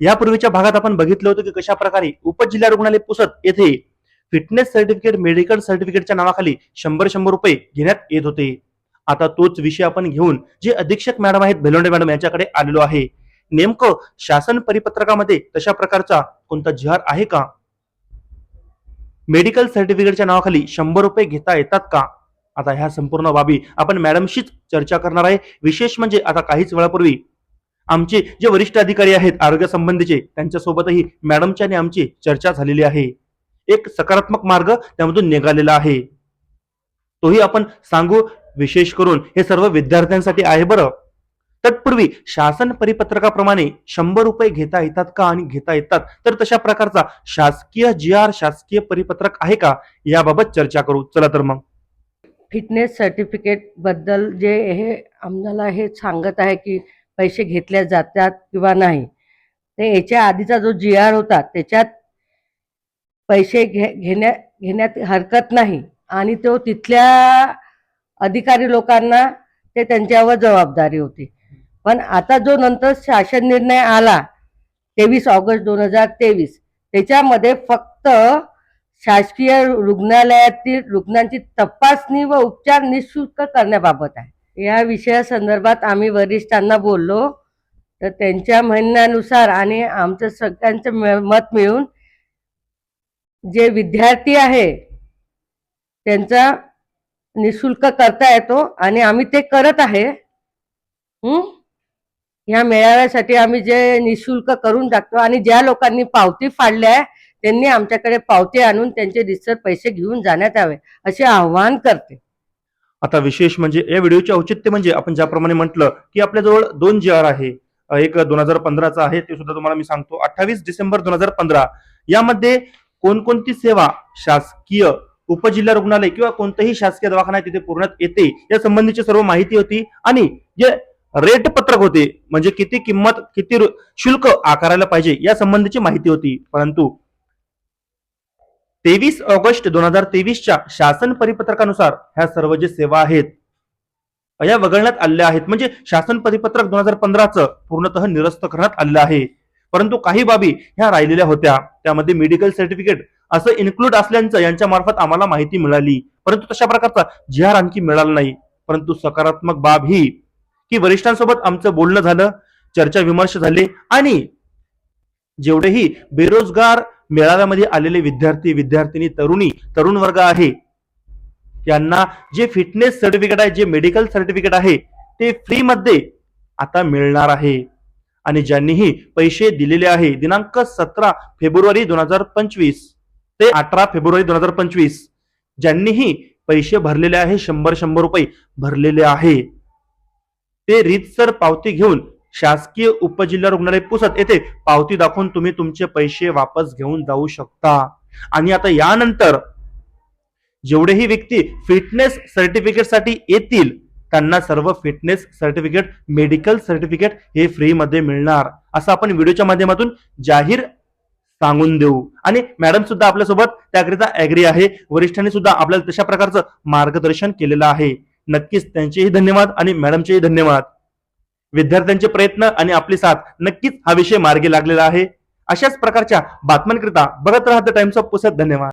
यापूर्वीच्या भागात आपण बघितलं होतं की कशा प्रकारे उपजिल्हा रुग्णालय पुसत येथे फिटनेस सर्टिफिकेट मेडिकल सर्टिफिकेटच्या नावाखाली शंभर शंभर रुपये घेण्यात येत होते. आता तोच विषय आपण घेऊन जे अधीक्षक मॅडम आहेत भेलोंडे मॅडम यांच्याकडे आलेलो आहे. नेमकं शासन परिपत्रकामध्ये तशा प्रकारचा कोणता जिहार आहे का? मेडिकल सर्टिफिकेटच्या नावाखाली शंभर रुपये घेता येतात का? आता ह्या संपूर्ण बाबी आपण मॅडमशीच चर्चा करणार आहे. विशेष म्हणजे आता काहीच वेळापूर्वी आमचे जे वरिष्ठ अधिकारी आहेत आरोग्य संबंधीचे त्यांच्यासोबतही मॅडमची आणि आमची चर्चा झालेली आहे. एक सकारात्मक मार्ग त्यामधून निघालेला आहे. तोही आपण सांगू विशेष करून हे सर्व विद्यार्थ्यांसाठी आहे बरं. तत्पूर्वी शासन परिपत्रकाप्रमाणे शंभर रुपये घेता येतात का आणि घेता येतात? तर तशा प्रकारचा शासकीय जी आर शासकीय परिपत्रक आहे का? याबाबत चर्चा करू. चला तर मग. फिटनेस सर्टिफिकेटबद्दल जे हे आम्हाला हे सांगत आहे की पैसे घेतले जातात किंवा नाही. ते याच्या आधीचा जो जी आर होता त्याच्यात पैसे घे घेण्या घेण्यात हरकत नाही. आणि तो तिथल्या अधिकारी लोकांना ते त्यांच्यावर जबाबदारी होती. पण आता जो नंतर शासन निर्णय आला तेवीस ऑगस्ट दोन हजार तेवीस त्याच्यामध्ये फक्त शासकीय रुग्णालयातील रुग्णांची तपासणी व उपचार निशुल्क करण्याबाबत आहे. या विषयासंदर्भात आम्ही वरिष्ठांना बोललो. तर त्यांच्या म्हणण्यानुसार आणि आमचं सगळ्यांचं मत मिळून जे विद्यार्थी आहे त्यांचा निशुल्क करता येतो आणि आम्ही ते करत आहे. ह्या मेळाव्यासाठी आम्ही जे निशुल्क करून टाकतो आणि ज्या लोकांनी पावती फाडल्या आहे त्यांनी आमच्याकडे पावती आणून त्यांचे रिसर पैसे घेऊन जाण्यात यावे असे आव्हान करते. आता विशेष म्हणजे या व्हिडिओचे औचित्य म्हणजे आपण ज्याप्रमाणे म्हटलं की आपल्याजवळ दोन जी आर आहे. एक दोन हजार पंधराचा आहे ते सुद्धा तुम्हाला मी सांगतो. अठ्ठावीस डिसेंबर दोन हजार पंधरा यामध्ये कोणकोणती सेवा शासकीय उपजिल्हा रुग्णालय किंवा कोणतंही शासकीय दवाखाना आहे तिथे पुरवण्यात येते या संबंधीची सर्व माहिती होती. आणि जे रेट पत्रक होते म्हणजे किती किंमत किती रु- शुल्क आकारायला पाहिजे या संबंधीची माहिती होती. परंतु तेवीस ऑगस्ट दोन हजार तेवीसच्या शासन परिपत्रकानुसार ह्या सर्व जे सेवा आहेत या वगळण्यात आलेल्या आहेत. म्हणजे शासन परिपत्रक दोन हजार पंधराचं पूर्णतः निरस्त करण्यात आलेलं आहे. परंतु काही बाबी ह्या राहिलेल्या होत्या. त्यामध्ये मेडिकल सर्टिफिकेट असं इन्क्लूड असल्याचं यांच्या मार्फत आम्हाला माहिती मिळाली. परंतु तशा प्रकारचा जिहार आणखी मिळाला नाही. परंतु सकारात्मक बाब ही की वरिष्ठांसोबत आमचं बोलणं झालं चर्चा विमर्श झाले आणि जेवढेही बेरोजगार मेळाव्यामध्ये आलेले विद्यार्थी विद्यार्थिनी तरुणी तरुण वर्ग आहे. यांना जे फिटनेस सर्टिफिकेट आहे जे मेडिकल सर्टिफिकेट आहे ते फ्रीमध्ये आता मिळणार आहे. आणि ज्यांनीही पैसे दिलेले आहे दिनांक सतरा फेब्रुवारी दोन हजार पंचवीस ते अठरा फेब्रुवारी दोन हजार पंचवीस ज्यांनीही पैसे भरलेले आहे शंभर शंभर रुपये भरलेले आहे. ते रीतसर पावती घेऊन शासकीय उपजिल्हा रुग्णालय पुसत येथे पावती दाखवून तुम्ही तुमचे पैसे वापस घेऊन जाऊ शकता. आणि आता यानंतर जेवढेही व्यक्ती फिटनेस सर्टिफिकेटसाठी येतील त्यांना सर्व फिटनेस सर्टिफिकेट मेडिकल सर्टिफिकेट हे फ्री मध्ये मिळणार. असं आपण व्हिडिओच्या माध्यमातून जाहीर सांगून देऊ. आणि मॅडम सुद्धा आपल्यासोबत त्याकरिता ऍग्री आहे. वरिष्ठांनी सुद्धा आपल्याला तशा प्रकारचं मार्गदर्शन केलेलं आहे. नक्कीच त्यांचेही धन्यवाद आणि मॅडमचेही धन्यवाद. विद्यार्थ्यांचे प्रयत्न आणि आपली साथ नक्कीच हा विषय मार्गी लागलेला आहे. अशाच प्रकारच्या बातम्यांकरिता बघत राहा द टाइम्स ऑफ पुसत धन्यवाद.